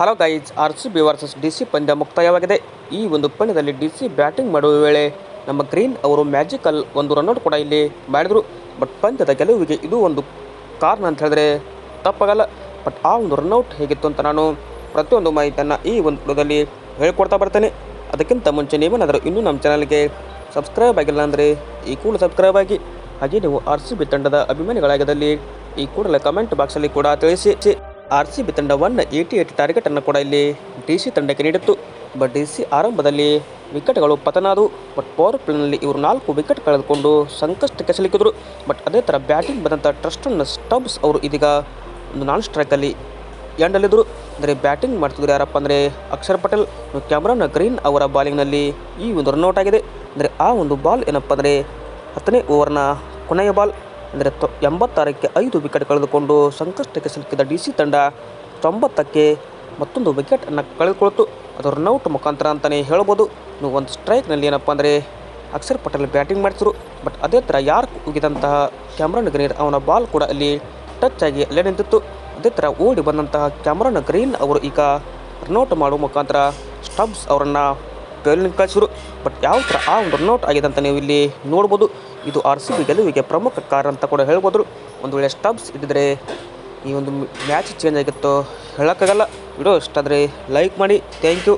Hello guys, R C B versus D C ಪಂದ್ಯ ಮುಕ್ತಾಯವಾಗಿದೆ. ಈ ಒಂದು ಪಂದ್ಯದಲ್ಲಿ ಡಿ ಸಿ ಬ್ಯಾಟಿಂಗ್ ಮಾಡುವ ವೇಳೆ ನಮ್ಮ ಗ್ರೀನ್ ಅವರು ಮ್ಯಾಜಿಕಲ್ ಒಂದು ರನ್ಔಟ್ ಕೂಡ ಇಲ್ಲಿ ಮಾಡಿದರು. ಬಟ್ ಪಂದ್ಯದ ಗೆಲುವಿಗೆ ಇದು ಒಂದು ಕಾರಣ ಅಂತ ಹೇಳಿದ್ರೆ ತಪ್ಪಾಗಲ್ಲ. ಬಟ್ ಆ ಒಂದು ರನ್ಔಟ್ ಹೇಗಿತ್ತು ಅಂತ ನಾನು ಪ್ರತಿಯೊಂದು ಮಾಹಿತಿಯನ್ನು ಈ ಒಂದು ಪುಟದಲ್ಲಿ ಹೇಳ್ಕೊಡ್ತಾ ಬರ್ತೇನೆ. ಅದಕ್ಕಿಂತ ಮುಂಚೆ ನೀವೇನಾದರೂ ಇನ್ನೂ ನಮ್ಮ ಚಾನಲ್ಗೆ ಸಬ್ಸ್ಕ್ರೈಬ್ ಆಗಿಲ್ಲ ಅಂದರೆ ಈ ಕೂಡ ಸಬ್ಸ್ಕ್ರೈಬ್ ಆಗಿ. ಹಾಗೆ ನೀವು ಆರ್ ಸಿ ಬಿ ತಂಡದ ಅಭಿಮಾನಿಗಳಾಗದಲ್ಲಿ ಈ ಕೂಡಲೇ ಕಮೆಂಟ್ ಬಾಕ್ಸಲ್ಲಿ ಕೂಡ ತಿಳಿಸಿ. ಆರ್ ಸಿ ಬಿ ತಂಡವನ್ನು ಏಯ್ಟಿ ಏಯ್ಟ್ ಟಾರ್ಗೆಟನ್ನು ಕೂಡ ಇಲ್ಲಿ ಡಿ ಸಿ ತಂಡಕ್ಕೆ ನೀಡಿತ್ತು. ಬಟ್ ಡಿ ಸಿ ಆರಂಭದಲ್ಲಿ ವಿಕೆಟ್ಗಳು ಪತನಾದವು. ಬಟ್ ಪವರ್ ಪ್ಲೇನಲ್ಲಿ ಇವರು ನಾಲ್ಕು ವಿಕೆಟ್ ಕಳೆದುಕೊಂಡು ಸಂಕಷ್ಟಕ್ಕೆ ಸಿಲುಕಿದರು ಬಟ್ ಅದೇ ಥರ ಬ್ಯಾಟಿಂಗ್ ಬಂದಂಥ ಟ್ರಸ್ಟನ್ನು ಸ್ಟಬ್ಸ್ ಅವರು ಇದೀಗ ಒಂದು ನಾನ್ ಸ್ಟ್ರೈಕಲ್ಲಿ ಎಂಡಲ್ಲಿದ್ದರು ಅಂದರೆ ಬ್ಯಾಟಿಂಗ್ ಮಾಡ್ತಿದ್ರು ಯಾರಪ್ಪ ಅಂದರೆ ಅಕ್ಷರ್ ಪಟೇಲ್ ಕ್ಯಾಮ್ರಾನ್ ಗ್ರೀನ್ ಅವರ ಬಾಲಿಂಗ್ನಲ್ಲಿ ಈ ಒಂದು ರನ್ಔಟ್ ಆಗಿದೆ. ಅಂದರೆ ಆ ಒಂದು ಬಾಲ್ ಏನಪ್ಪ ಅಂದರೆ ಹತ್ತನೇ ಓವರ್ನ ಕೊನೆಯ ಬಾಲ್. ಅಂದರೆ ತೊ ಎಂಬತ್ತಾರಕ್ಕೆ ಐದು ವಿಕೆಟ್ ಕಳೆದುಕೊಂಡು ಸಂಕಷ್ಟಕ್ಕೆ ಸಿಲುಕಿದ ಡಿ ಸಿ ತಂಡ ತೊಂಬತ್ತಕ್ಕೆ ಮತ್ತೊಂದು ವಿಕೆಟನ್ನು ಕಳೆದುಕೊಳ್ತು. ಅದು ರನ್ಔಟ್ ಮುಖಾಂತರ ಅಂತಲೇ ಹೇಳ್ಬೋದು. ನೀವು ಒಂದು ಸ್ಟ್ರೈಕ್ನಲ್ಲಿ ಏನಪ್ಪ ಅಂದರೆ ಅಕ್ಷರ್ ಪಟೇಲ್ ಬ್ಯಾಟಿಂಗ್ ಮಾಡಿಸಿದ್ರು ಬಟ್ ಅದೇ ಥರ ಯಾರು ಉಗಿದಂತಹ ಕ್ಯಾಮ್ರಾನ್ ಗ್ರೀನ್ ಅವನ ಬಾಲ್ ಕೂಡ ಅಲ್ಲಿ ಟಚ್ ಆಗಿ ಅಲ್ಲೇ ನಿಂತಿತ್ತು. ಅದೇ ಥರ ಓಡಿ ಬಂದಂತಹ ಕ್ಯಾಮ್ರಾನ್ ಗ್ರೀನ್ ಅವರು ಈಗ ರನ್ಔಟ್ ಮಾಡುವ ಮುಖಾಂತರ ಸ್ಟಬ್ಸ್ ಅವರನ್ನು ಫೇಲ್ನಿಂಗ್ ಕಳಿಸಿದ್ರು. ಬಟ್ ಯಾವ ಥರ ಆ ಒಂದು ರನ್ಔಟ್ ಆಗಿದೆ ಅಂತ ನೀವು ಇಲ್ಲಿ ನೋಡ್ಬೋದು. ಇದು ಆರ್ ಸಿ ಬಿ ಗೆಲುವಿಗೆ ಪ್ರಮುಖ ಕಾರಣ ಅಂತ ಕೂಡ ಹೇಳ್ಬೋದು. ಒಂದು ವೇಳೆ ಸ್ಟಬ್ಸ್ ಇದ್ದಿದ್ರೆ ಈ ಒಂದು ಮ್ಯಾಚ್ ಚೇಂಜ್ ಆಗಿತ್ತು. ಹೇಳೋಕ್ಕಾಗಲ್ಲ. ವಿಡಿಯೋ ಇಷ್ಟ ಆದರೆ ಲೈಕ್ ಮಾಡಿ. Thank you